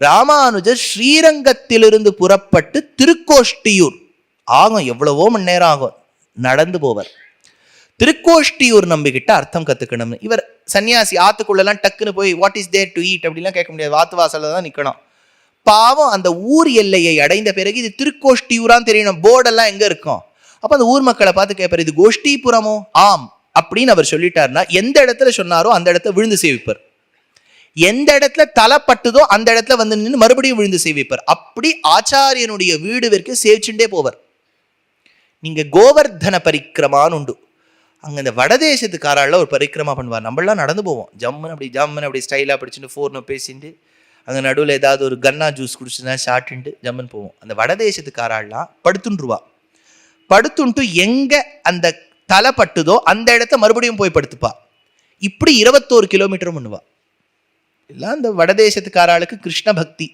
ராமானுஜர் ஸ்ரீரங்கத்திலிருந்து புறப்பட்டு திருக்கோஷ்டியூர். ஆகும் எவ்வளவோ மணி நேரம் ஆகும். நடந்து போவர். திருக்கோஷ்டியூர் நம்பிக்கிட்ட அர்த்தம் கத்துக்கணும்னு. இவர் சன்னியாசி ஆத்துக்குள்ளெல்லாம் டக்குன்னு போய் what is there to eat அப்படிலாம் கேட்க முடியாது. வாத்து வாசலில் தான் நிற்கணும் பாவம் அந்த ஊர் எல்லையை அடைந்த பிறகு இது திருக்கோஷ்டியூரான்னு தெரியணும். போர்டெல்லாம் எங்க இருக்கும்? அப்போ அந்த ஊர் மக்களை பார்த்து கேட்பார் இது கோஷ்டிபுரமோ? ஆம். அப்படின்னு அவர் சொல்லிட்டாருன்னா எந்த இடத்துல சொன்னாரோ அந்த இடத்த விழுந்து சேவிப்பார். எந்த இடத்துல தலை பட்டுதோ அந்த இடத்துல வந்து நின்று மறுபடியும் விழுந்து சேவிப்பார். அப்படி ஆச்சாரியனுடைய வீடு வரைக்கும் சேவிச்சுட்டே போவார். நீங்க கோவர்தன பரிக்கிரமான்னு உண்டு. அங்கே இந்த வடதேசத்துக்காரால ஒரு பரிக்கிரமா பண்ணுவார். நம்மளாம் நடந்து போவோம். ஜம்முன்னு அப்படி ஜம்முன்னு அப்படி ஸ்டைலாக படிச்சுட்டு ஃபோர்னு பேசிட்டு அங்கே நடுவில் ஏதாவது ஒரு கன்னா ஜூஸ் குடிச்சுனா சாப்பிட்டுட்டு ஜம்முன்னு போவோம். அந்த வடதேசத்துக்காராலாம் படுத்துன்றுவா படுத்துன்ட்டு எங்கே அந்த தலை பட்டுதோ அந்த இடத்த மறுபடியும் போய் படுத்துப்பா. இப்படி இருபத்தோரு கிலோமீட்டரும் பண்ணுவா எல்லாம் இந்த வடதேசத்துக்காராளுக்கு கிருஷ்ண பக்தி